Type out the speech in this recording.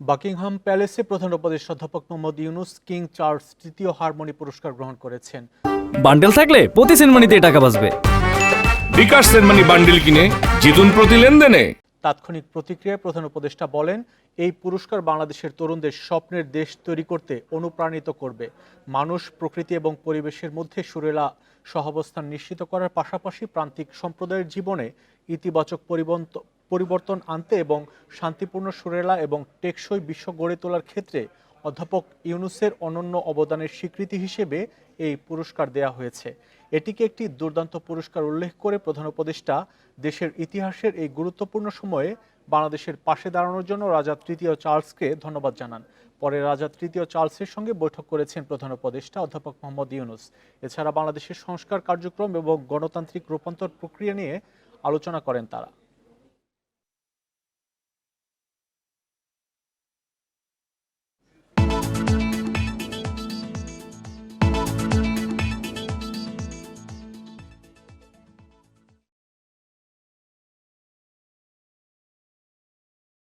Buckingham প্যালেসে প্রধান উপদেষ্টা অধ্যাপক মোহাম্মদ ইউনুস কিং চার্লস তৃতীয় হারমোনি পুরস্কার গ্রহণ করেছেন। বান্ডেল থাকলে প্রতি সেনমানিতে টাকা বাঁচবে। বিকাশ সেনমানি বান্ডিল কিনে জিতুন প্রতি লেনদেনে। তাৎক্ষণিক প্রতিক্রিয়ায় প্রধান উপদেষ্টা বলেন এই পুরস্কার বাংলাদেশের তরুণদের স্বপ্নের দেশ তৈরি করতে অনুপ্রাণিত করবে। মানুষ প্রকৃতি এবং পরিবেশের মধ্যে সুরেলা সহাবস্থান নিশ্চিত করার পাশাপাশি প্রান্তিক সম্প্রদায়ের জীবনে ইতিবাচক পরিবর্তন আনতে এবং শান্তিপূর্ণ সুরেলা এবং টেকসই বিশ্ব গড়ে তোলার ক্ষেত্রে অধ্যাপক ইউনুসের অনন্য অবদানের স্বীকৃতি হিসেবে এই পুরস্কার দেয়া হয়েছে। এটিকে একটি দুর্দান্ত পুরস্কার উল্লেখ করে প্রধান উপদেষ্টা দেশের ইতিহাসের এই গুরুত্বপূর্ণ সময়ে বাংলাদেশের পাশে দাঁড়ানোর জন্য রাজা তৃতীয় চার্লসকে ধন্যবাদ জানান। পরে রাজা তৃতীয় চার্লসের সঙ্গে বৈঠক করেছেন প্রধান উপদেষ্টা অধ্যাপক মোহাম্মদ ইউনুস। এছাড়া বাংলাদেশের সংস্কার কার্যক্রম এবং গণতান্ত্রিক রূপান্তর প্রক্রিয়া নিয়ে আলোচনা করেন তারা।